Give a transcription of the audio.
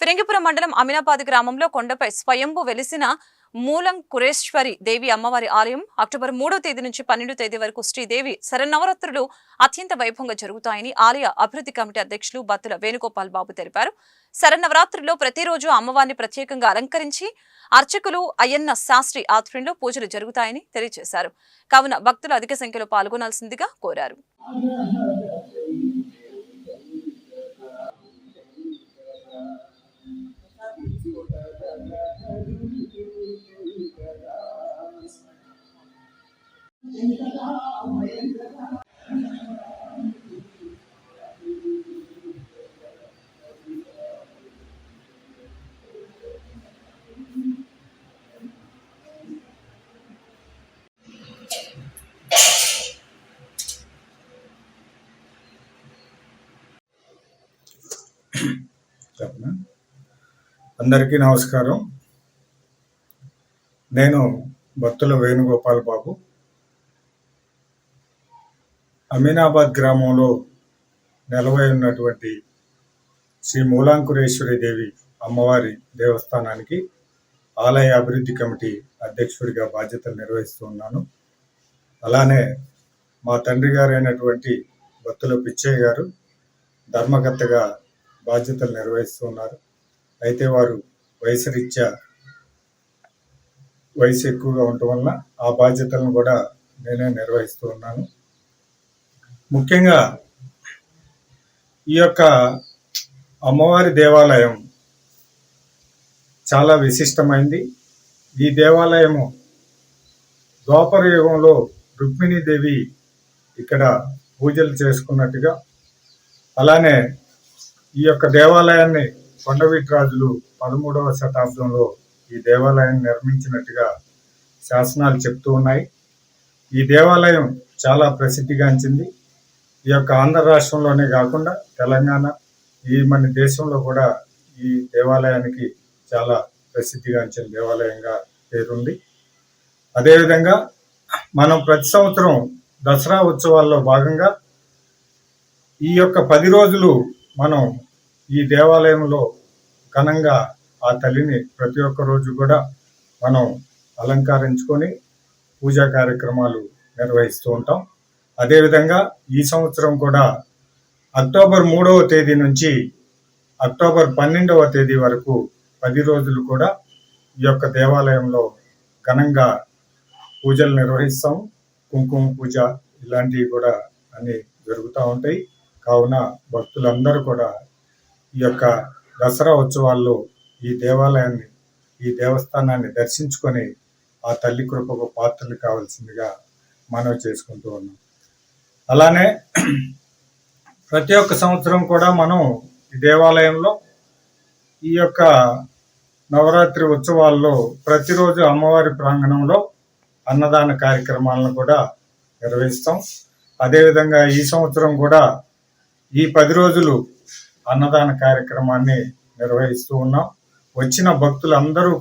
ఫిరంగిపురం మండలం అమినాబాద్ గ్రామంలో కొండపై స్వయంభు వెలిసిన మూలం కురేశ్వరి దేవి అమ్మవారి ఆలయం అక్టోబర్ మూడో తేదీ నుంచి పన్నెండో తేదీ వరకు శ్రీదేవి శరన్నవరాత్రులు అత్యంత వైభవంగా జరుగుతాయని ఆలయ అభివృద్ధి కమిటీ అధ్యక్షులు బత్తుల వేణుగోపాల్ బాబు తెలిపారు. శరన్నవరాత్రుల్లో ప్రతిరోజు అమ్మవారిని ప్రత్యేకంగా అలంకరించి అర్చకులు అయ్యన్న శాస్త్రి ఆధ్వర్యంలో పూజలు జరుగుతాయని తెలియజేశారు. కావున భక్తులు అధిక సంఖ్యలో పాల్గొనాల్సిందిగా కోరారు. అందరికీ నమస్కారం. నేను భక్తుల వేణుగోపాల్ బాబు. అమీనాబాద్ గ్రామంలో నెలవై ఉన్నటువంటి శ్రీ మూలాంకురేశ్వరి దేవి అమ్మవారి దేవస్థానానికి ఆలయ అభివృద్ధి కమిటీ అధ్యక్షుడిగా బాధ్యతలు నిర్వహిస్తూ ఉన్నాను. అలానే మా తండ్రి గారైనటువంటి భక్తుల పిచ్చయ్య గారు ధర్మకర్తగా బాధ్యతలు నిర్వహిస్తున్నారు అయితే వారు వయసు రీత్యా వయసు ఎక్కువగా ఉండటం వల్ల ఆ బాధ్యతలను కూడా నేనే నిర్వహిస్తూ ఉన్నాను. ముఖ్యంగా ఈ యొక్క అమ్మవారి దేవాలయం చాలా విశిష్టమైంది. ఈ దేవాలయము ద్వాపర యుగంలో రుక్మిణీదేవి ఇక్కడ పూజలు చేసుకున్నట్టుగా అలానే ఈ యొక్క దేవాలయాన్ని కొండవీటి రాజులు పదమూడవ శతాబ్దంలో ఈ దేవాలయాన్ని నిర్మించినట్టుగా శాసనాలు చెప్తూ ఉన్నాయి. ఈ దేవాలయం చాలా ప్రసిద్ధిగాంచింది ఈ యొక్క ఆంధ్ర రాష్ట్రంలోనే కాకుండా తెలంగాణ ఈ మన దేశంలో కూడా ఈ దేవాలయానికి చాలా ప్రసిద్ధిగాంచిన దేవాలయంగా పేరుంది. అదేవిధంగా మనం ప్రతి సంవత్సరం దసరా ఉత్సవాల్లో భాగంగా ఈ యొక్క పది రోజులు మనం ఈ దేవాలయంలో ఘనంగా ఆ తల్లిని ప్రతి ఒక్క రోజు కూడా మనం అలంకరించుకొని పూజా కార్యక్రమాలు నిర్వహిస్తూ ఉంటాం. అదేవిధంగా ఈ సంవత్సరం కూడా అక్టోబర్ మూడవ తేదీ నుంచి అక్టోబర్ పన్నెండవ తేదీ వరకు పది రోజులు కూడా ఈ యొక్క దేవాలయంలో ఘనంగా పూజలు నిర్వహిస్తాం. కుంకుమ పూజ ఇలాంటివి కూడా అన్ని జరుగుతూ ఉంటాయి. కావున భక్తులందరూ కూడా ఈ యొక్క దసరా ఉత్సవాల్లో ఈ దేవాలయాన్ని ఈ దేవస్థానాన్ని దర్శించుకొని ఆ తల్లి కృపకు పాత్రలు కావాల్సిందిగా మనవి చేసుకుంటూ ఉన్నాం. అలానే ప్రతి ఒక్క సంవత్సరం కూడా మనం ఈ దేవాలయంలో ఈ యొక్క నవరాత్రి ఉత్సవాల్లో ప్రతిరోజు అమ్మవారి ప్రాంగణంలో అన్నదాన కార్యక్రమాలను కూడా నిర్వహిస్తాం. అదేవిధంగా ఈ సంవత్సరం కూడా ఈ పది రోజులు అన్నదాన కార్యక్రమాన్ని నిర్వహిస్తూ ఉన్నాం. వచ్చిన భక్తులందరూ